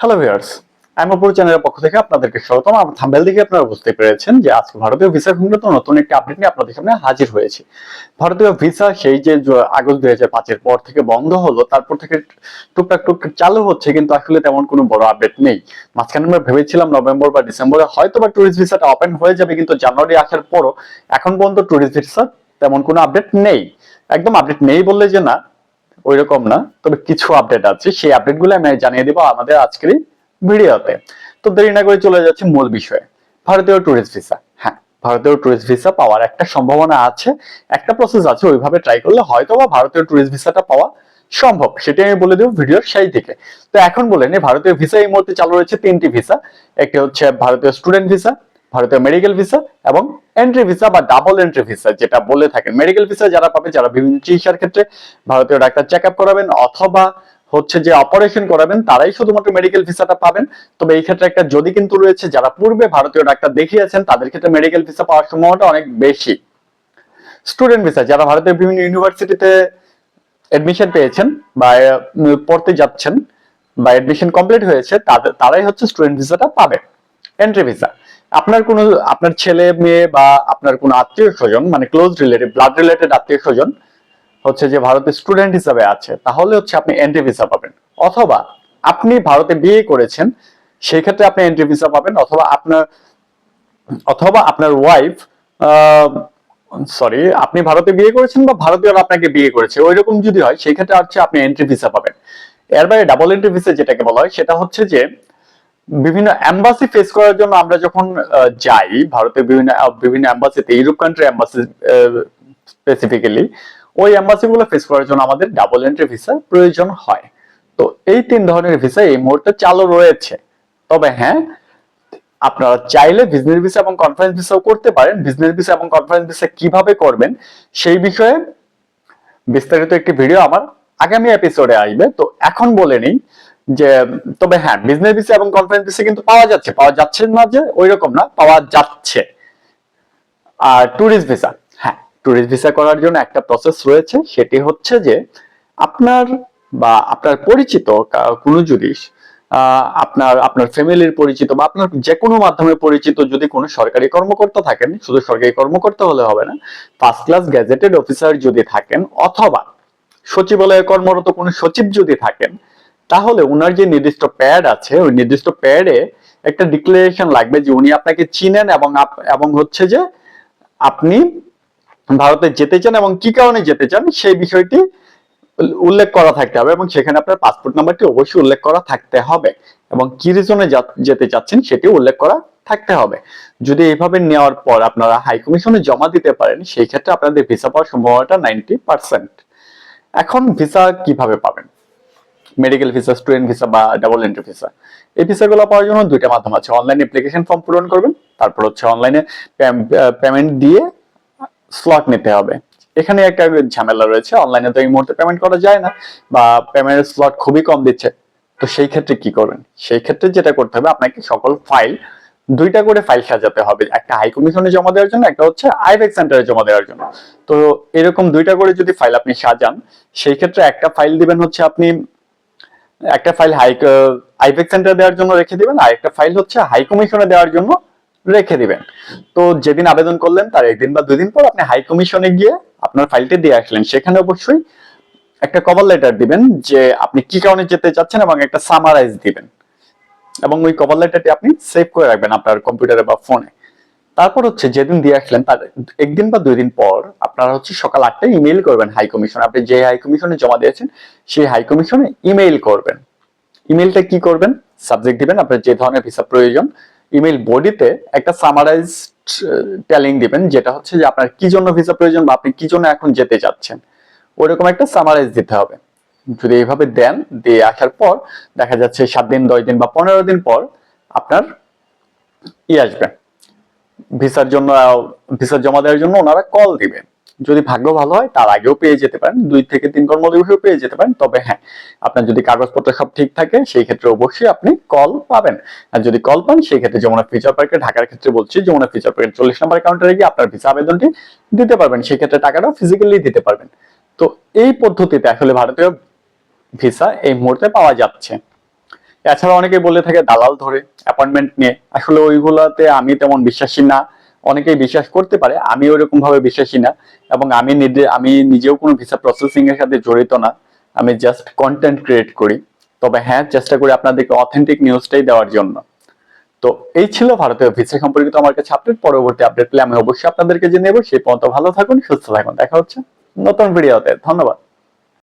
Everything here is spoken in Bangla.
হ্যালো ভিউয়ার্স আমি অপর চ্যানেলের পক্ষ থেকে আপনাদেরকে স্বাগতম। আমার থাম্বেল দেখে আপনারা বুঝতে পেরেছেন যে আজকে ভারতীয় ভিসা সংক্রান্ত নতুন একটি আপডেট নিয়ে আপনাদের সামনে হাজির হয়েছে। ভারতীয় ভিসা সেই যে আগস্ট দুই হাজার পাঁচের পর থেকে বন্ধ হলো, তারপর থেকে টুকটাক টুকটাক চালু হচ্ছে, কিন্তু আসলে তেমন কোনো বড় আপডেট নেই। মাঝখানে আমরা ভেবেছিলাম নভেম্বর বা ডিসেম্বরে হয়তো বা ট্যুরিস্ট ভিসাটা ওপেন হয়ে যাবে, কিন্তু জানুয়ারি আসার পরও এখন পর্যন্ত ট্যুরিস্ট ভিসা তেমন কোনো আপডেট নেই। একদম আপডেট নেই বললে যে না ওই রকম না। তবে কিছু আপডেট আছে। সেই আপডেটগুলো আমি জানিয়ে দিব আমাদের আজকের ভিডিওতে। তো দেরি না করে চলে যাচ্ছে মূল বিষয়ে। ভারতীয় ট্যুরিস্ট ভিসা হ্যাঁ ভারতীয় ট্যুরিস্ট ভিসা পাওয়ার একটা সম্ভাবনা আছে। একটা প্রসেস আছে, ওইভাবে ট্রাই করলে হয়তো বা ভারতীয় ট্যুরিস্ট ভিসাটা পাওয়া সম্ভব। সেটাই আমি বলে দেবো ভিডিওর সেই থেকে। তো এখন বলে নি, ভারতীয় ভিসা এই মুহূর্তে চালু রয়েছে তিনটি ভিসা একটি হচ্ছে ভারতীয় স্টুডেন্ট ভিসা ভারতীয় মেডিকেল ভিসা এবং এন্ট্রি ভিসা বা ডাবল এন্ট্রি ভিসা যেটা বলে থাকেন। মেডিকেল ভিসা যারা পাবে, যারা বিভিন্ন চিকিৎসার ক্ষেত্রে ভারতীয় ডাক্তার চেক আপ করাবেন অথবা হচ্ছে যে অপারেশন করাবেন, তারাই শুধুমাত্র মেডিকেল ভিসাটা পাবেন। তবে এই ক্ষেত্রে একটা যদি কিন্তু রয়েছে, যারা পূর্বে ভারতীয় ডাক্তার দেখিয়েছেন, তাদের ক্ষেত্রে মেডিকেল ভিসা পাওয়ার সম্ভাবনাটা অনেক বেশি। স্টুডেন্ট ভিসা যারা ভারতের বিভিন্ন ইউনিভার্সিটিতে এডমিশন পেয়েছেন বা পড়তে যাচ্ছেন বা এডমিশন কমপ্লিট হয়েছে, তাদের, তারাই হচ্ছে স্টুডেন্ট ভিসাটা পাবে। এন্ট্রি ভিসা আপনার কোনো, আপনার ছেলে, মেয়ে বা আপনার কোনো আত্মীয় স্বজন মানে ক্লোজ রিলেটিভ ব্লাড রিলেটেড আত্মীয় স্বজন হচ্ছে যে ভারতের স্টুডেন্ট হিসাবে আছে, তাহলে হচ্ছে আপনি এন্ট্রি ভিসা পাবেন। অথবা আপনি ভারতে বিয়ে করেছেন সেই ক্ষেত্রে আপনি এন্ট্রি ভিসা পাবেন, অথবা আপনার অথবা আপনার ওয়াইফ সরি আপনি ভারতে বিয়ে করেছেন বা ভারতীয়রা আপনাকে বিয়ে করেছে ওই রকম যদি হয় সেই ক্ষেত্রে হচ্ছে আপনি এন্ট্রি ভিসা পাবেন। এর বাইরে ডাবল এন্ট্রি ভিসা যেটাকে বলা হয়, সেটা হচ্ছে যে বিভিন্ন এম্বাসি ফেস করার জন্য আমরা যখন যাই, ভারতের বিভিন্ন বিভিন্ন এম্বাসিতে ইউরোপ কান্ট্রি এম্বাসি স্পেসিফিক্যালি ওই এম্বাসি গুলো ফেস করার জন্য আমাদের ডাবল এন্ট্রি ভিসা প্রয়োজন হয়। তো এই তিন ধরনের ভিসা এই মুহূর্তে চালু রয়েছে। তবে হ্যাঁ আপনারা চাইলে বিজনেস ভিসা এবং কনফারেন্স ভিসাও করতে পারেন। বিজনেস ভিসা এবং কনফারেন্স ভিসা কীভাবে করবেন, সেই বিষয়ে বিস্তারিত একটি ভিডিও আমার আগামী এপিসোডে আসবে। তো এখন বলে নিই যে, তবে হ্যাঁ বিজনেস ভিসা এবং কনফারেন্স ভিসা কিন্তু পাওয়া যাচ্ছে পাওয়া যাচ্ছে না যে ওই রকম না, পাওয়া যাচ্ছে। আর ট্যুরিস্ট ভিসা হ্যাঁ ট্যুরিস্ট ভিসা করার জন্য একটা প্রসেস রয়েছে, সেটি হচ্ছে যে আপনার বা আপনার পরিচিত কোনো যদি আপনার আপনার ফ্যামিলির পরিচিত বা আপনার যে কোনো মাধ্যমে পরিচিত যদি কোনো সরকারি কর্মকর্তা থাকেন, শুধু সরকারি কর্মকর্তা হলে হবে না ফার্স্ট ক্লাস গ্যাজেটেড অফিসার যদি থাকেন, অথবা সচিবালয়ে কর্মরত কোনো সচিব যদি থাকেন তাহলে ওনার যে নির্দিষ্ট প্যাড আছে, ওই নির্দিষ্ট প্যাডে একটা ডিক্লারেশন লাগবে যে উনি আপনাকে চিনেন এবং এবং হচ্ছে যে আপনি ভারতে যেতে চান এবং কি কারণে যেতে চান, সেই বিষয়টি উল্লেখ করা থাকতে হবে এবং সেখানে আপনার পাসপোর্ট নাম্বারটি অবশ্যই উল্লেখ করা থাকতে হবে এবং কি রিজনে যেতে চাচ্ছেন সেটি উল্লেখ করা থাকতে হবে। যদি এইভাবে নেওয়ার পর আপনারা হাই কমিশনে জমা দিতে পারেন, সেই ক্ষেত্রে আপনাদের ভিসা পাওয়ার সম্ভাবনাটা নাইনটি পার্সেন্ট এখন ভিসা কীভাবে পাবেন? মেডিকেল ভিসা স্টুডেন্ট ভিসা বা ডাবল এন্ট্রি ভিসা এই ভিসাগুলো পাওয়ার জন্য দুইটা মাধ্যম আছে। অনলাইন অ্যাপ্লিকেশন ফর্ম পূরণ করবেন, তারপর হচ্ছে অনলাইনে পেমেন্ট দিয়ে স্লট নিতে হবে। এখানে একটা ঝামেলা রয়েছে অনলাইনে তো এই মুহূর্তে পেমেন্ট করা যায় না বা পেমেন্টের স্লট খুবই কম দিচ্ছে। তো সেই ক্ষেত্রে কি করবেন? সেই ক্ষেত্রে যেটা করতে হবে, আপনাকে সকল ফাইল দুইটা করে ফাইল সাজাতে হবে। একটা হাই কমিশনে জমা দেওয়ার জন্য, একটা হচ্ছে আইভেক সেন্টারে জমা দেওয়ার জন্য। তো এরকম দুইটা করে যদি ফাইল আপনি সাজান, সেই ক্ষেত্রে একটা ফাইল দিবেন হচ্ছে আপনি একটা ফাইল হাই আইভেক সেন্টার দেওয়ার জন্য রেখে দিবেন, আর একটা ফাইল হচ্ছে হাই কমিশনে দেওয়ার জন্য রেখে দিবেন। তো যেদিন আবেদন করলেন, তার একদিন বা দুই দিন পর আপনি হাই কমিশনে গিয়ে আপনার ফাইলটি দিয়ে আসলেন। সেখানে অবশ্যই একটা কভার লেটার দিবেন যে আপনি কি কারণে যেতে চাচ্ছেন এবং একটা সামারাইজ দিবেন। এবং ওই কভার লেটারটি আপনি সেভ করে রাখবেন আপনার কম্পিউটারে বা ফোনে তারপর হচ্ছে যেদিন দিয়ে আসলেন, তার একদিন বা দুই দিন পর আপনারা হচ্ছে সকাল আটটায় ইমেইল করবেন হাই কমিশন আপনি যে হাই কমিশনে জমা দিয়েছেন, সেই হাই কমিশনে ইমেইল করবেন। ইমেইলটা কি করবেন? সাবজেক্ট দিবেন, আপনার যে ধরনের ভিসা প্রয়োজন। ইমেল বডিতে একটা সামারাইজ টেলিং দিবেন, যেটা হচ্ছে যে আপনার কি জন্য ভিসা প্রয়োজন বা আপনি কি জন্য এখন যেতে চাচ্ছেন। ওইরকম একটা সামারাইজ দিতে হবে। যদি এইভাবে দেন, দিয়ে আসার পর দেখা যাচ্ছে সাত দিন, দশ দিন বা পনেরো দিন পর আপনার ই আসবে। ভিসার জন্য ভিসা জমা দেওয়ার জন্য ওনারা কল দিবেন। যদি ভাগ্য ভালো হয়, তার আগেও পেয়ে যেতে পারেন। দুই থেকে তিন কর্মদিবসেও পেয়ে যেতে পারেন। তবে হ্যাঁ আপনার যদি কাগজপত্র সব ঠিক থাকে, সেই ক্ষেত্রে অবশ্যই আপনি কল পাবেন। আর যদি কল পান, সেই ক্ষেত্রে যমুনা ফিচার পার্কে ঢাকার ক্ষেত্রে বলছি, যমুনা ফিচার পার্কের চল্লিশ নম্বর কাউন্টারে গিয়ে আপনার ভিসা আবেদনটি দিতে পারবেন। সেই ক্ষেত্রে টাকাটাও ফিজিক্যালি দিতে পারবেন। তো এই পদ্ধতিতে আসলে ভারতীয় ভিসা এই মুহূর্তে পাওয়া যাচ্ছে। এছাড়া অনেকে বলে থাকে দালাল ধরে অ্যাপয়েন্টমেন্ট নিয়ে। আসলে ওইগুলাতে আমি তেমন বিশ্বাসী না। অনেকেই বিশ্বাস করতে পারে, আমি ওইরকম ভাবে বিশ্বাসী না। এবং আমি নিজে, আমি নিজেও কোনো ভিসা প্রসেসিং এর সাথে জড়িত না। আমি জাস্ট কন্টেন্ট ক্রিয়েট করি। তবে হ্যাঁ চেষ্টা করি আপনাদেরকে অথেন্টিক নিউজটাই দেওয়ার জন্য। তো এই ছিল ভারতীয় ভিসা সম্পর্কিত আমার কাছে আপডেট পরবর্তী আপডেট পেলে আমি অবশ্যই আপনাদেরকে জেনে নেব সেই পর্যন্ত ভালো থাকুন, সুস্থ থাকুন। দেখা হচ্ছে নতুন ভিডিওতে ধন্যবাদ।